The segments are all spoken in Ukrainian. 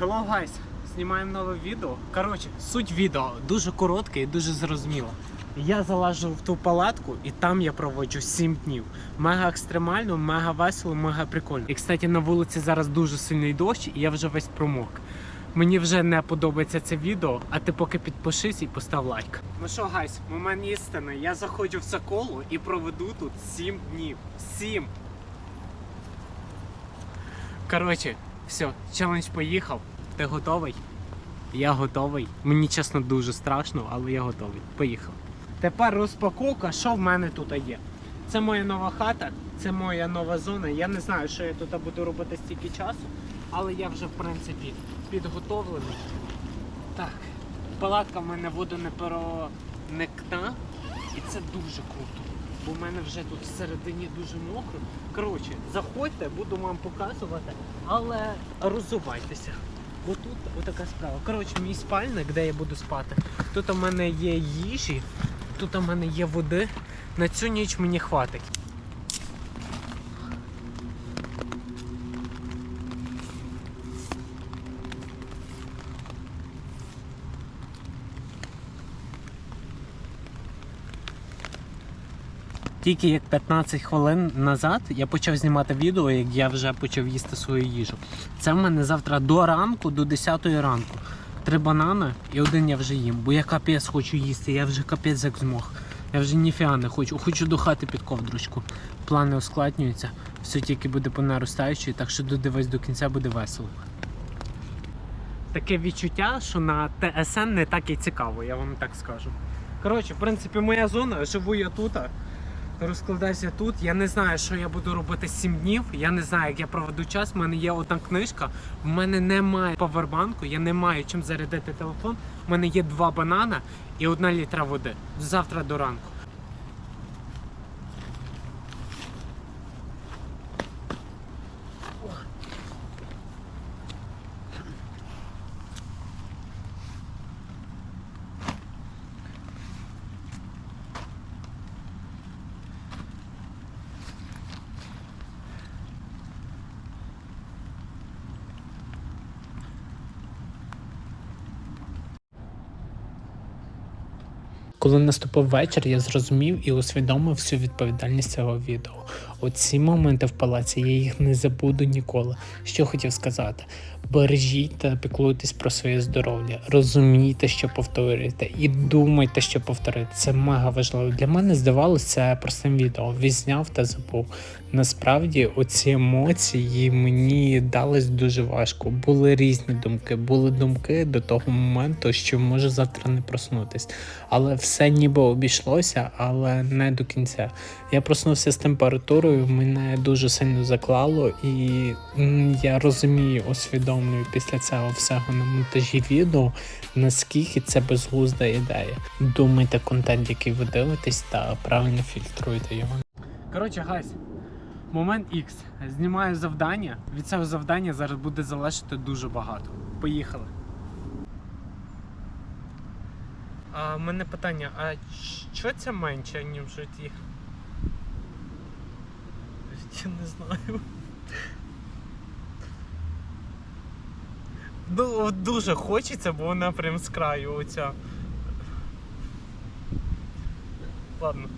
Hello guys! Знімаємо нове відео. Коротше, суть відео дуже коротке і дуже зрозуміло. Я залажу в ту палатку і там я проводжу 7 днів. Мега екстремально, мега весело, мега прикольно. І кстати, на вулиці зараз дуже сильний дощ, і я вже весь промок. Мені вже не подобається це відео, а ти поки підпишись і постав лайк. Ну що, гайс, момент істини. Я заходжу в це коло і проведу тут 7 днів. 7! Коротше, все, челендж поїхав. Ти готовий? Я готовий. Мені чесно дуже страшно, але я готовий. Поїхав. Тепер розпаковка, що в мене тут є. Це моя нова хата, це моя нова зона. Я не знаю, що я тут буду робити стільки часу, але я вже в принципі підготовлений. Так, палатка в мене водонепроникна, і це дуже круто. Бо в мене вже тут всередині дуже мокро. Коротше, заходьте, буду вам показувати, але розувайтеся. Бо тут отака справа. Коротше, мій спальник, де я буду спати. Тут у мене є їжі, тут у мене є води. На цю ніч мені хватить. Тільки як 15 хвилин назад я почав знімати відео, як я вже почав їсти свою їжу. Це в мене завтра до ранку, до 10 ранку. Три банани і один я вже їм, бо я капець хочу їсти, я вже капець як змог. Я вже ніфіга не хочу. Хочу до хати під ковдручку. Плани ускладнюються, все тільки буде по наростаючій, так що додивись до кінця буде весело. Таке відчуття, що на ТСН не так і цікаво, я вам так скажу. Коротше, в принципі, моя зона, живу я тут. Розкладаюся тут. Я не знаю, що я буду робити 7 днів. Я не знаю, як я проведу час. У мене є одна книжка. В мене немає павербанку, я не маю чим зарядити телефон. У мене є два банана і одна літра води. Завтра до ранку. Коли наступив вечір, я зрозумів і усвідомив всю відповідальність цього відео. Оці моменти в палаці я їх не забуду ніколи. Що хотів сказати: бережіть та піклуйтесь про своє здоров'я, розумійте, що повторюєте, і думайте, що повторити. Це мега важливо. Для мене здавалося простим відео. Візняв та забув. Насправді, оці емоції мені дались дуже важко. Були різні думки. Були думки до того моменту, що може завтра не проснутись. Але все ніби обійшлося, але не до кінця. Я проснувся з температурою, мене дуже сильно заклало, і я розумію, усвідомлюю після цього всього на монтажі відео, наскільки це безглузда ідея. Думайте контент, який ви дивитесь, та правильно фільтруйте його. Коротше, гайс, момент X. Знімаю завдання. Від цього завдання зараз буде залежати дуже багато. Поїхали. А в мене питання, а що це менше, ніж в житті? Я не знаю. Ну, от дуже хочеться, бо вона прям з краю оця. Ладно.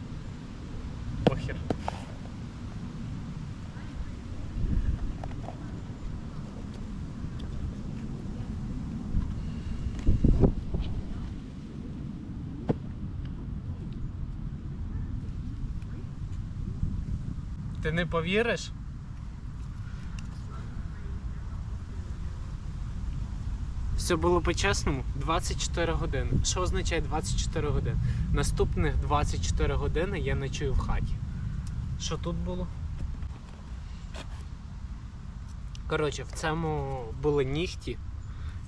Ти не повіриш? Все було по-чесному 24 години. Що означає 24 години? Наступних 24 години я ночую в хаті. Що тут було? Коротше, в цьому були нігті.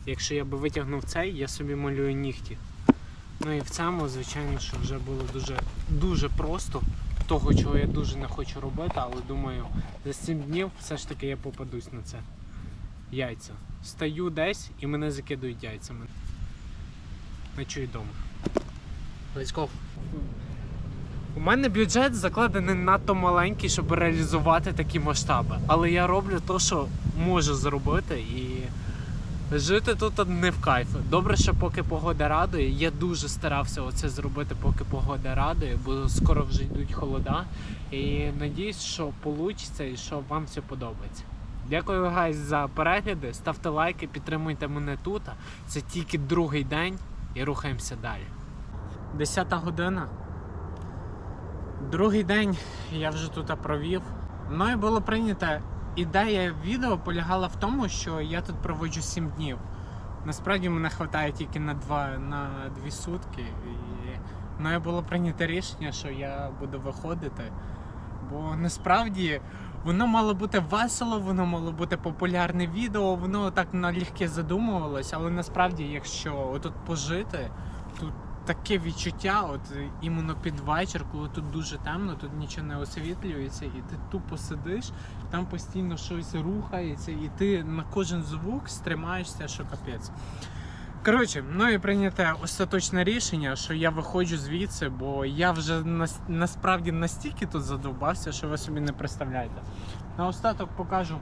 Якщо я би витягнув цей, я собі малюю нігті. Ну і в цьому, звичайно, що вже було дуже, дуже просто. Того, чого я дуже не хочу робити, але думаю, за 7 днів все ж таки я попадусь на це. Яйця. Стаю десь і мене закидують яйцями. Ночую вдома. Let's go. У мене бюджет закладений надто маленький, щоб реалізувати такі масштаби. Але я роблю те, що можу зробити, і Жити тут не в кайф. Добре, що поки погода радує. Я дуже старався оце зробити, поки погода радує, бо скоро вже йдуть холода. І надіюсь, що вийде і що вам все подобається. Дякую, гайз, за перегляди. Ставте лайки, підтримуйте мене тут. Це тільки другий день і рухаємося далі. Десята година. Другий день я вже тут провів. Мною було прийнято. Ідея відео полягала в тому, що я тут проводжу 7 днів. Насправді мене вистачає тільки на два на дві сутки. І мною було прийнято рішення, що я буду виходити. Бо насправді воно мало бути весело, воно мало бути популярне відео, воно так налегке задумувалось, але насправді, якщо отут пожити, тут таке відчуття, от іменно під вечір, коли тут дуже темно, тут нічого не освітлюється, і ти тупо сидиш, там постійно щось рухається, і ти на кожен звук стримаєшся, що капець. Коротше, ну і прийняте остаточне рішення, що я виходжу звідси, бо я вже нас- насправді настільки тут задовбався, що ви собі не представляєте. Наостаток покажу.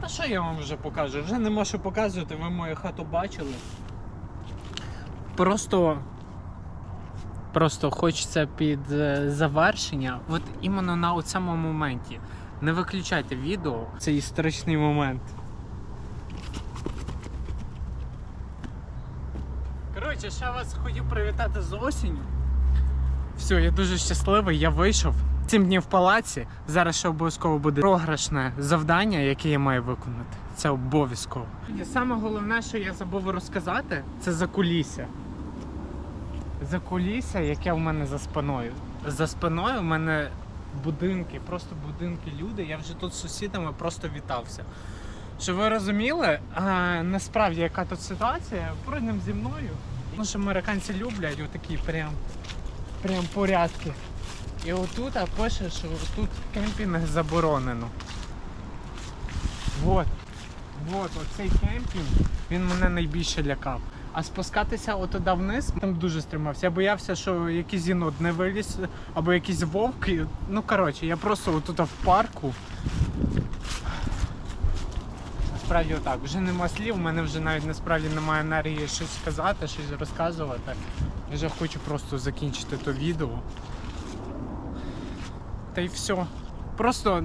Та що я вам вже покажу? Вже нема що показувати, ви мою хату бачили. Просто. Просто хочеться під е, завершення, от іменно на цьому моменті. Не виключайте відео, це історичний момент. Коротше, ще вас хотів привітати з осінню. Все, я дуже щасливий, я вийшов. Сім днів в палаці. Зараз ще обов'язково буде програшне завдання, яке я маю виконати. Це обов'язково. Саме головне, що я забув розказати, це за кулісся. За кулісся, яке в мене за спиною. За спиною в мене будинки, просто будинки люди. Я вже тут з сусідами просто вітався. Щоб ви розуміли, а, насправді яка тут ситуація, пройдемо зі мною. Тому що американці люблять отакі прям, прям порядки. І отут а, пише, що тут кемпінг заборонено. Вот. Вот, оцей кемпінг, він мене найбільше лякав. А спускатися отуди вниз там дуже стримався. Я боявся, що якийсь єнот не виліз, або якісь вовки. Ну коротше, я просто отут в парку. Насправді отак, вже нема слів, у мене вже навіть насправді немає енергії щось сказати, щось розказувати. Я вже хочу просто закінчити то відео. Та й все. Просто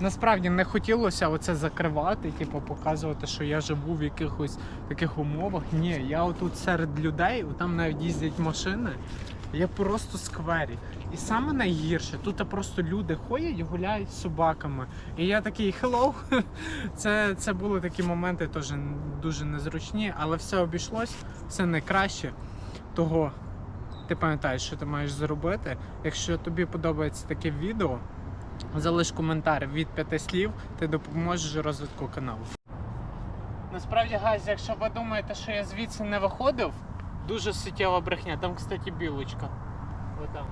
насправді не хотілося оце закривати, типу показувати, що я живу в якихось таких умовах. Ні, я отут серед людей, там навіть їздять машини. Я просто сквері. І саме найгірше, тут просто люди ходять, гуляють з собаками. І я такий hello. Це, це були такі моменти теж дуже незручні, але все обійшлось, все найкраще. Того ти пам'ятаєш, що ти маєш зробити. Якщо тобі подобається таке відео, залиш коментар від п'яти слів, ти допоможеш розвитку каналу. Насправді, гайз, якщо ви думаєте, що я звідси не виходив, дуже суттєва брехня. Там, кстати, білочка. Отам.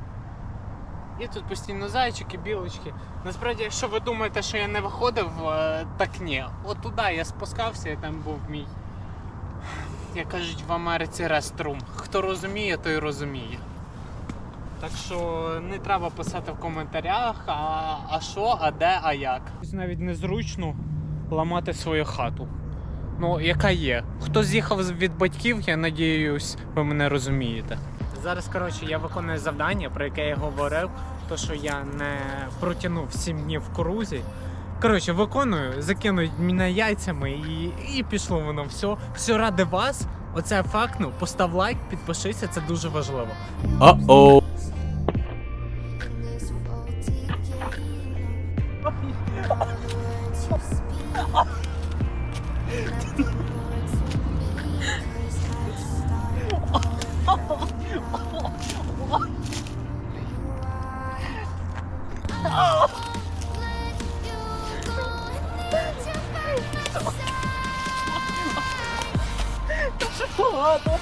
І тут постійно зайчики, білочки. Насправді, якщо ви думаєте, що я не виходив, е, так ні. От туди я спускався, і там був мій. Як кажуть в Америці реструм. Хто розуміє, той розуміє. Так що не треба писати в коментарях, а, а що, а де, а як. Навіть незручно ламати свою хату. Ну, яка є. Хто з'їхав від батьків, я надіюсь, ви мене розумієте. Зараз, коротше, я виконую завдання, про яке я говорив, то що я не протягнув 7 днів в крузі. Коротше, виконую, закинуть мене яйцями і, і пішло воно все. Все ради вас. Оце фактну. Постав лайк, підпишися, це дуже важливо. Uh-oh.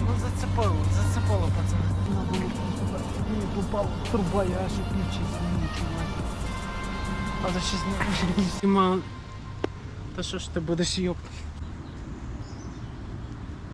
Ну зацепило, зацепило, пацани. Мені попала труба, я аж ключі змучила. Але ще зняв. Та що ж ти будеш її